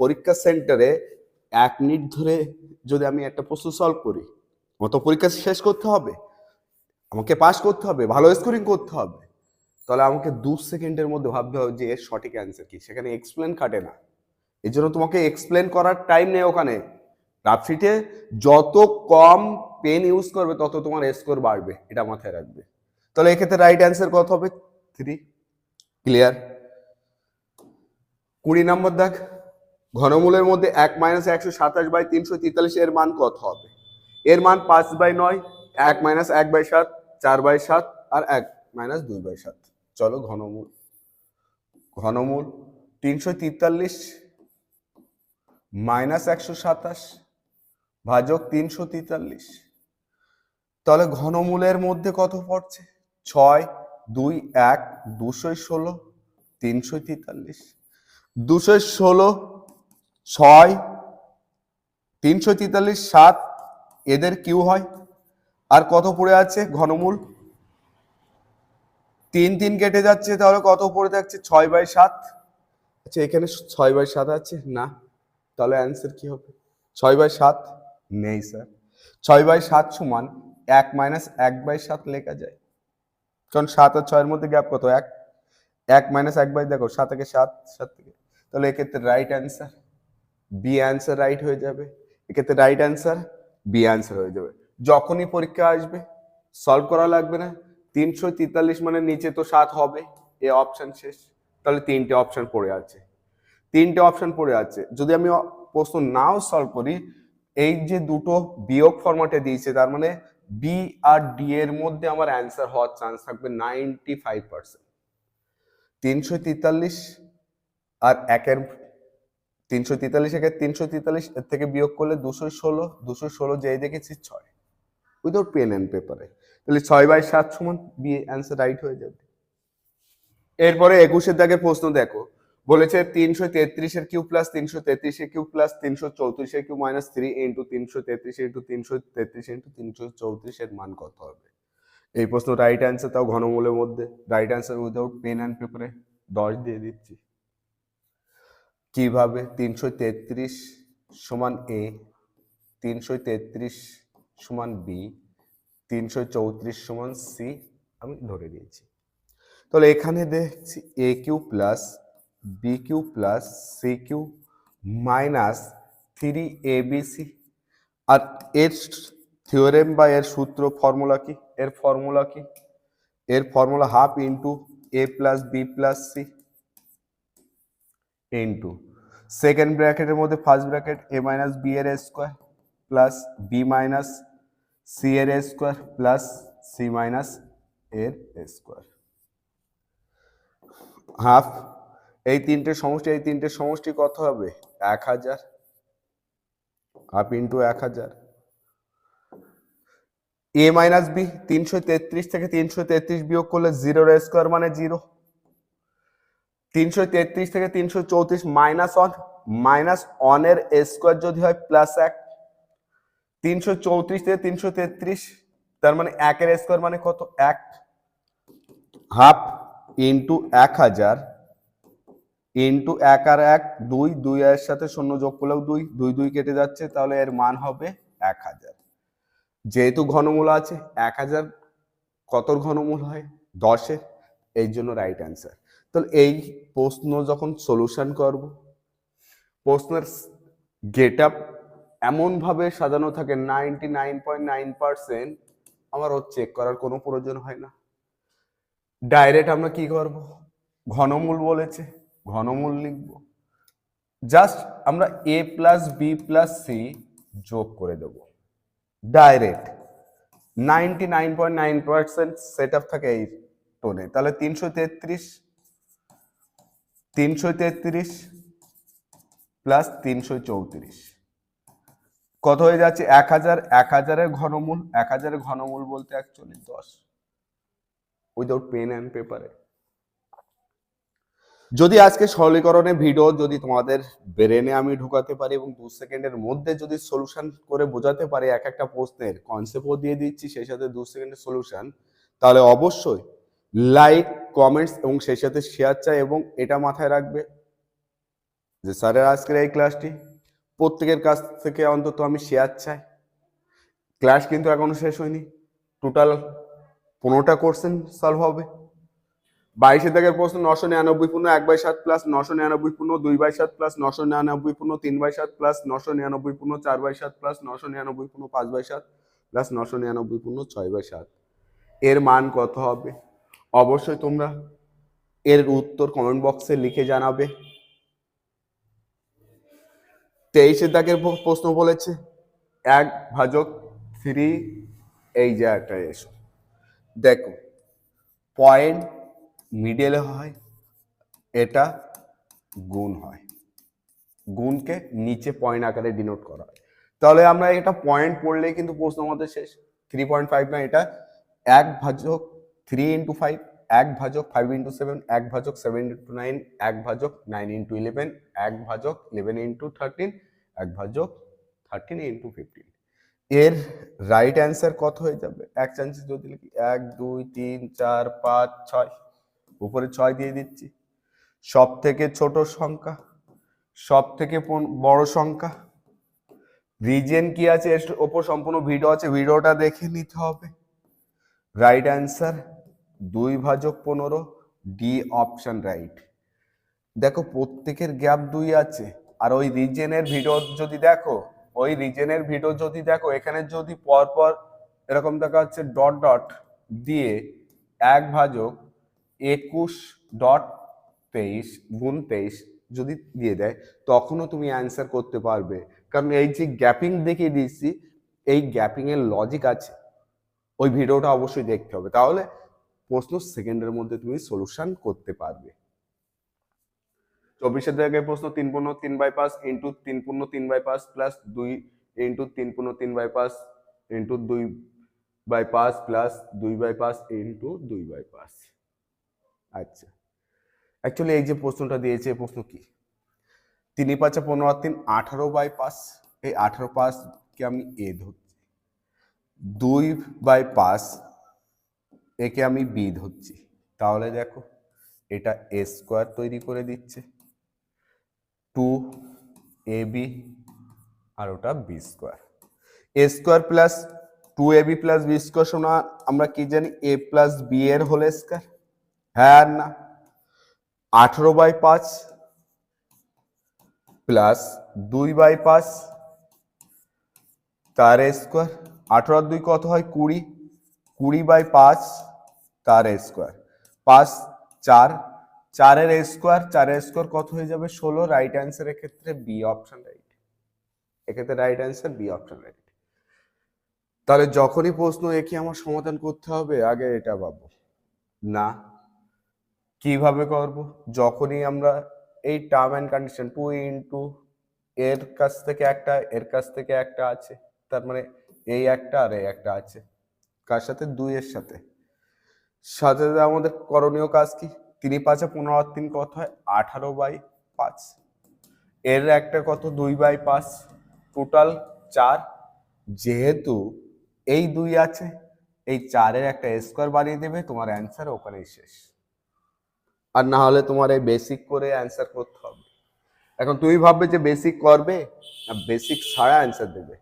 পরীক্ষা সেন্টারে এক মিনিট ধরে যদি আমি একটা প্রশ্ন সলভ করি, আমার তো পরীক্ষা শেষ করতে হবে, আমাকে পাস করতে হবে, ভালো স্কোরিং করতে হবে, তাহলে আমাকে দু সেকেন্ডের মধ্যে ভাবতে হবে যে এর সঠিক অ্যান্সার কি? সেখানে এক্সপ্লেন খাটে না। এই জন্য তোমাকে এক্সপ্লেন করার টাইম নেই ওখানে। রাফশিটে যত কম পেন ইউজ করবে, তত তোমার স্কোর বাড়বে, এটা মাথায় রাখবে। তাহলে এক্ষেত্রে রাইট অ্যান্সার কত হবে? থ্রি ক্লিয়ার কুড়ি নম্বর দেখ। ঘনমূলের মধ্যে এক মাইনাস একশো সাতাশ বাই তিনশো তেতাল্লিশ এর মান কত হবে? এর মান পাঁচ বাই নয়, এক মাইনাস এক বাই সাত, চার বাই সাত আর এক মাইনাস দুই বাই সাত। চলো ঘনমূল। ঘনমূল তিনশো তেতাল্লিশ মাইনাস একশো সাতাশ ভাজক তিনশো তেতাল্লিশ। তাহলে ঘনমূলের মধ্যে কত পড়ছে? ছয়, দুই, এক, দুশো ষোলো, তিনশো তেতাল্লিশ। দুশো ষোলো ছয়, তিনশো তেতাল্লিশ, সাত, এদের কিউ হয়। আর কত পড়ে আছে ঘনমূল। তিন তিন কেটে যাচ্ছে, তাহলে কত পড়ে থাকছে? ছয় বাই সাত। আচ্ছা এখানে ছয় বাই সাত আছে? না। তাহলে অ্যান্সার কি হবে? ছয় বাই সাত? নেই, স্যার। ছয় বাই সাত সমান এক মাইনাস এক বাই সাত লেখা যায়। কারণ সাত আর ছয়ের মধ্যে গ্যাপ কত? এক। এক মাইনাস এক বাই, দেখো, সাত থেকে সাত সাত থেকে। তাহলে এক্ষেত্রে right answer B answer right হয়ে যাবে। এক্ষেত্রে রাইট অ্যান্সার বি অ্যান্সার হয়ে যাবে। যখনই পরীক্ষা আসবে সলভ করা লাগবে না। তিনশো তেতাল্লিশ মানে নিচে তো সাত হবে, এ অপশান শেষ। তাহলে তিনটে অপশান পড়ে আছে। তিনটে অপশান পড়ে আছে। যদি আমি প্রশ্ন নাও সলভ করি, এই যে দুটো বিয়োগ ফরম্যাটে দিয়েছে, তার মানে বি আর ডি এর মধ্যে আমার অ্যান্সার হওয়ার চান্স থাকবে নাইনটি ফাইভ পার্সেন্ট তিনশো তেতাল্লিশ আর একের তিনশো তেতাল্লিশ একে তিনশো তেতাল্লিশ এর থেকে বিয়োগ করলে দুশো ষোলো দুশো ষোলো যেই দেখেছি ছয়। উইদাউট পেন অ্যান্ড পেপারে তাহলে ছয় বাই সাত সমান বি অ্যান্সার রাইট হয়ে যাবে। এরপরে একুশের দাগের প্রশ্ন দেখো। বলেছে তিনশো তেত্রিশের কিউ প্লাস তিনশো তেত্রিশের কিউ প্লাস তিনশো চৌত্রিশের কিউ মাইনাস থ্রি ইন্টু তিনশো তেত্রিশ ইন্টু তিনশো তেত্রিশ ইন্টু তিনশো চৌত্রিশের মান কত হবে? এই প্রশ্ন রাইট অ্যান্সার তাও ঘনমূলের মধ্যে। Right answer without pen and পেপারে দশ দিয়ে দিচ্ছি। কীভাবে তিনশো তেত্রিশ সমান এ তিনশো তেত্রিশ সমান বি তিনশো চৌত্রিশ সমান সি আমি ধরে নিয়েছি। তাহলে এখানে দেখছি A cube plus B cube plus C cube minus three A B C. আর এর থিওরেম বা এর সূত্র ফর্মুলা কি? এর ফর্মুলা কি? এর formula half into A plus B plus C into second ব্র্যাকেটের মধ্যে first bracket A minus B এর square plus B minus C এর স্কোয়ার প্লাস সি মাইনাস এর স্কোয়ার হাফ এই তিনটে সমষ্টি, এই তিনটে সমষ্টি কত হবে? এক হাজার হাফ ইন্টু এক হাজার। এ মাইনাস বি তিনশো তেত্রিশ থেকে তিনশো তেত্রিশ বিয়োগ করলে জিরোর স্কোয়ার মানে জিরো তিনশো তেত্রিশ থেকে তিনশো চৌত্রিশ মাইনাস ওয়ান মাইনাস ওয়ানের স্কোয়ার যদি হয় প্লাস এক, তিনশো চৌত্রিশ থেকে তিনশো তেত্রিশ, তার মানে একের স্কোয়ার মানে কত? এক হাফ ইন্টু এক হাজার ইন্টু এক আর এক, দুই দুই এর সাথে শূন্য যোগ করলেও দুই দুই দুই কেটে যাচ্ছে, তাহলে এর মান হবে এক হাজার। যেহেতু ঘনমূল আছে, এক হাজার কত ঘনমূল হয়? দশের এই জন্য রাইট অ্যান্সার তাহলে এই প্রশ্ন যখন সলিউশন করব, প্রশ্নের গেট আপ এমনভাবে সাজানো থাকে ninety nine point nine percent আমার ও চেক করার কোনো প্রয়োজন হয় না। ডাইরেক্ট আমরা কি করব? ঘনমূল বলেছে, ঘনমূল লিখব। জাস্ট আমরা A plus B plus C যোগ করে দেব। Direct ninety nine point nine percent set up থাকে এই টোনে তাহলে তিনশো তেত্রিশ তিনশো তেত্রিশ প্লাস তিনশো চৌত্রিশ। কত হয়ে যাচ্ছে? এক হাজার। এক হাজারের ঘনমূল। এক হাজারের ঘনমূল বলতে অ্যাকচুয়ালি দশ। উইদাউট পেন অ্যান্ড পেপারে যদি আজকে সরলীকরণের ভিডিও যদি তোমাদের ব্রেনে আমি ঢুকাতে পারি এবং দু সেকেন্ডের মধ্যে যদি সলিউশন করে বোঝাতে পারি, এক একটা প্রশ্নের কনসেপ্টও দিয়ে দিচ্ছি, সেই সাথে দু সেকেন্ডের সলিউশন তাহলে অবশ্যই লাইক কমেন্টস এবং সেই সাথে শেয়ার চাই এবং এটা মাথায় রাখবে যে স্যারের আজকের এই ক্লাসটি প্রত্যেকের কাছ থেকে অন্তত আমি শেয়ার চাই। ক্লাস কিন্তু এখনও শেষ হয়নি। টোটাল পনেরোটা কোর্সেন সলভ হবে। বাইশে দাগের প্রশ্ন নশো নিরানব্বই পূর্ণ এক বাই সাত প্লাস নশো নিরানব্বই পূর্ণ দুই বাই সাত প্লাস নশো নিরানব্বই পূর্ণ তিন বাই সাত প্লাস নশো নিরানব্বই পূর্ণ চার বাই সাত প্লাস নশো নিরানব্বই পূর্ণ পাঁচ বাই সাত প্লাস নশো নিরানব্বই পূর্ণ ছয় বাই সাত। এর মান কত হবে? অবশ্যই তোমরা এর উত্তর কমেন্ট বক্সে লিখে জানাবে। তেইশে দাগের প্রশ্ন বলেছে, এক ভাজক থ্রি এই জায়গাটায় এসো। দেখো পয়েন্ট মিডলে হয়, এটা গুণ হয়। গুণকে নিচে পয়েন্ট আকারে ডিনোট করা হয়। তাহলে আমরা এটা পয়েন্ট পড়লেই কিন্তু প্রশ্ন আমাদের শেষ। থ্রি পয়েন্ট ফাইভ না, এটা এক ভাজক থ্রি ইন্টু ফাইভ এক ভাজক ফাইভ ইন্টু সেভেন এক ভাজক সেভেন ইন্টু নাইন এক ভাজক নাইন ইন্টু ইলেভেন এক ভাজক ইলেভেন ইন্টু থার্টিন এক ভাজক থার্টিন ইন্টু ফিফটিন এর রাইট অ্যান্সার কত হয়ে যাবে? এক চান্সে যদি লিখি, এক, দুই, তিন, চার, পাঁচ, ছয়। উপরে ছয় দিয়ে দিচ্ছি। সব থেকে ছোট সংখ্যা সব থেকে বড় সংখ্যা। রিজেন কি আছে? এর ওপর সম্পূর্ণ ভিডিও আছে ভিডিওটা দেখে নিতে হবে। রাইট অ্যান্সার দুই ভাজক পনেরো ডি অপশন রাইট দেখো প্রত্যেকের গ্যাপ দুই আছে, আর ওই রিজেনের ভিডিও যদি দেখো, ওই রিজেনের ভিডিও যদি দেখো, এখানে যদি পরপর এরকম দেখা যাচ্ছে ডট ডট দিয়ে এক ভাজক একুশ ডট তেইশ গুণ তেইশ যদি দিয়ে দেয়, তখনও তুমি অ্যান্সার করতে পারবে। কারণ এই যে গ্যাপিং দেখিয়ে দিচ্ছি এই গ্যাপিংয়ের লজিক আছে। ওই ভিডিওটা অবশ্যই দেখতে হবে। তাহলে প্রশ্ন সেকেন্ডের মধ্যে তুমি সলিউশন করতে পারবে। চব্বিশের জায়গায় প্রশ্ন তিন পূর্ণ তিন বাই পাঁচ ইন্টু তিন পূর্ণ তিন বাই পাঁচ প্লাস দুই ইন্টু তিন পূর্ণ তিন বাই পাঁচ ইন্টু দুই বাই পাঁচ প্লাস দুই বাই পাঁচ ইন্টু দুই বাই পাঁচ আচ্ছা অ্যাকচুয়ালি এই যে প্রশ্নটা দিয়েছে, প্রশ্ন কি? তিনি পাঁচে পনেরো আর তিন আঠারো বাই পাঁচ এই আঠারো পাঁচকে আমি এ ধরছি। দুই বাই পাঁচ একে আমি বি ধরছি তাহলে দেখো, এটা এ স্কোয়ার তৈরি করে দিচ্ছে। টু এ বি আর ওটা B square A square plus two A B plus B square শোনা, আমরা কি জানি? এ প্লাস বি এর হোল স্কোয়ার হ্যাঁ না। আঠেরো বাই পাঁচ প্লাস দুই বাই পাঁচ তার স্কোয়ার আঠেরো দুই কত হয়? কুড়ি। কুড়ি বাই পাঁচ তার স্কোয়ার পাঁচ, চার, চারের স্কোয়ার চারের স্কোয়ার কত হয়ে যাবে? ষোলো রাইট অ্যান্সারের ক্ষেত্রে বি অপশন রাইট এক্ষেত্রে right answer B option right তাহলে যখনই প্রশ্ন একে আমার সমাধান করতে হবে, আগে এটা পাবো না। কীভাবে করব? যখনই আমরা এই term and condition two into এর কাছ থেকে একটা, এর কাছ থেকে একটা আছে। তার মানে এই একটা আর এই একটা আছে। কার সাথে? দুই এর সাথে। সাথে সাথে আমাদের করণীয় কাজ কি? তিনি পাঁচে পনেরো তিন কত হয়? আঠারো বাই পাঁচ। এর একটা কত? দুই বাই পাঁচ। টোটাল চার। যেহেতু এই দুই আছে, এই চারের একটা স্কোয়ার বানিয়ে দেবে, তোমার অ্যান্সার ওখানেই শেষ। আর না হলে তোমার এই বেসিক করে অ্যান্সার করতে হবে। এখন তুমি ভাববে যে বেসিক করবে? না বেসিক ছাড়া অ্যান্সার দেবে।